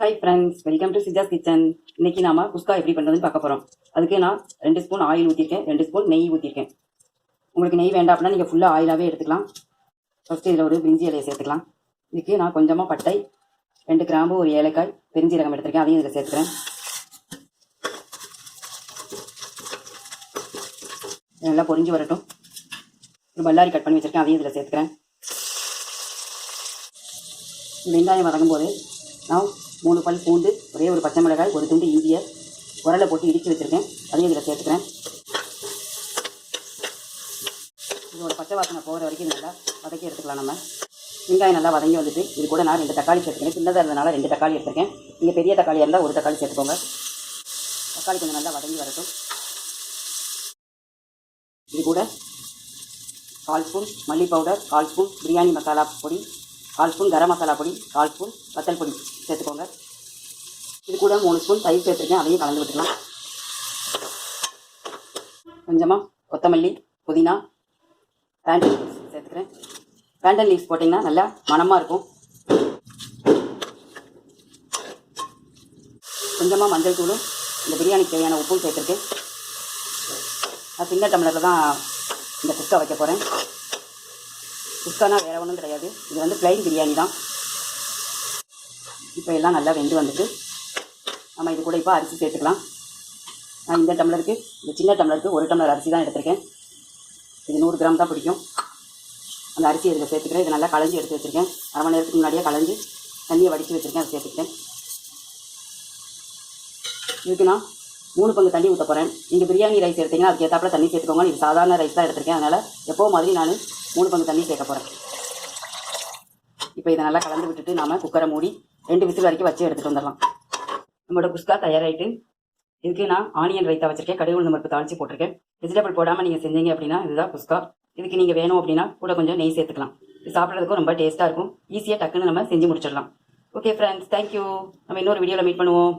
Hi friends welcome to Sija's kitchen இன்னைக்கு நாம குஸ்கா எப்படி பண்ணுறதுன்னு பார்க்க போகிறோம் அதுக்கு நான் ரெண்டு ஸ்பூன் ஆயில் ஊற்றிருக்கேன் ரெண்டு ஸ்பூன் நெய் ஊற்றிருக்கேன் உங்களுக்கு நெய் வேண்டாம் அப்படின்னா நீங்கள் ஃபுல்லாக ஆயிலாகவே எடுத்துக்கலாம். ஃபஸ்ட்டு இதில் ஒரு பிரிஞ்சி இலையை சேர்த்துக்கலாம். இதுக்கு நான் கொஞ்சமாக பட்டை ரெண்டு கிராம்பு ஒரு ஏலக்காய் பெருஞ்சீரகம் எடுத்திருக்கேன். அதையும் இதில் சேர்த்துக்கிறேன். நல்லா பொரிஞ்சு வரட்டும். ஒரு பல்லாரி கட் பண்ணி வச்சுருக்கேன். அதையும் இதில் சேர்த்துக்கிறேன். வெங்காயம் வதங்கும் போது நான் மூணு பல் பூண்டு ஒரே ஒரு பச்சை மிளகாய் ஒரு துண்டு இஞ்சியை உரலை போட்டு இடித்து வச்சுருக்கேன். அதையும் இதில் சேர்த்துக்கிறேன். இதோட பச்சை வாசனை போகிற வரைக்கும் நல்லா வதக்கி எடுத்துக்கலாம் நம்ம. வெங்காயம் நல்லா வதங்கி வந்துட்டு இது கூட நான் ரெண்டு தக்காளி சேர்த்துக்கிறேன். சின்னதாக இருந்தனால ரெண்டு தக்காளி எடுத்துருக்கேன். நீங்கள் பெரிய தக்காளி இருந்தால் ஒரு தக்காளி சேர்த்துக்கோங்க. தக்காளி கொஞ்சம் நல்லா வதங்கி வரட்டும். இது கூட கால் ஸ்பூன் மல்லி பவுடர் கால் ஸ்பூன் பிரியாணி மசாலா பொடி கால் ஸ்பூன் கரம் மசாலா பொடி கால் ஸ்பூன் வத்தல் பொடி சேர்த்துக்கோங்க. இது கூட மூணு ஸ்பூன் தயிர் சேர்த்துருக்கேன் அதையும் கலந்து விட்டுக்கலாம். கொஞ்சமாக கொத்தமல்லி புதினா பேண்டன் லீவ்ஸ் சேர்த்துக்கிறேன். பேண்டன் லீவ்ஸ் போட்டிங்கன்னா நல்லா மணமாக இருக்கும். கொஞ்சமாக மஞ்சள் தூளும் இந்த பிரியாணிக்கு தேவையான உப்பும் சேர்த்துருக்கேன். நான் சின்ன டம்ளரில் தான் இந்த குஸ்கா வைக்க போகிறேன் குஸ்கானா வேறு ஒன்றும் கிடையாது. இது வந்து பிளைன் பிரியாணி தான். இப்போ எல்லாம் நல்லா வெந்து வந்துட்டு நம்ம இது கூட இப்போ அரிசி சேர்த்துக்கலாம். நான் இந்த டம்ளருக்கு இந்த சின்ன டம்ளருக்கு ஒரு டம்ளர் அரிசி தான் எடுத்திருக்கேன். இது நூறு கிராம் தான் பிடிக்கும். அந்த அரிசி இதில் சேர்த்துக்கிறேன். இதை நல்லா களைஞ்சி எடுத்து வச்சுருக்கேன். அரை மணி நேரத்துக்கு முன்னாடியே களைஞ்சி தண்ணியை வடித்து வச்சுருக்கேன். அதை சேர்த்துக்கிட்டேன். இதுக்கு நான் மூணு பங்கு தண்ணி ஊற்ற போகிறேன் நீங்கள் பிரியாணி ரைஸ் எடுத்தீங்கன்னா அதுக்கு ஏற்றாப்புல தண்ணி சேர்த்துக்கோங்க. இது சாதாரண ரைஸ் தான் எடுத்திருக்கேன். அதனால் எப்போ மாதிரி நான் மூணு பங்கு தண்ணி சேர்க்க போகிறேன் இப்போ இதை நல்லா கலந்து விட்டுட்டு நாம் குக்கரை மூடி ரெண்டு விசில் வரைக்கும் வச்சு எடுத்துகிட்டு வந்துடலாம். நம்மளோட குஸ்கா தயாராகிட்டு இதுக்கு நான் ஆனியன் ரைத்தா வச்சுருக்கேன். கடுகு உளுந்து பருப்பு தாளிச்சு போட்டிருக்கேன். வெஜிடபிள் போடாமல் நீங்கள் செஞ்சீங்க அப்படின்னா இதுதான் குஸ்கா. இதுக்கு நீங்கள் வேணும் அப்படின்னா கூட கொஞ்சம் நெய் சேர்த்துக்கலாம். இது சாப்பிட்றதுக்கும் ரொம்ப டேஸ்ட்டாக இருக்கும். ஈஸியாக டக்குன்னு நம்ம செஞ்சு முடிச்சிடலாம். ஓகே ஃப்ரெண்ட்ஸ் தேங்க்யூ நம்ம இன்னொரு வீடியோவில் மீட் பண்ணுவோம்.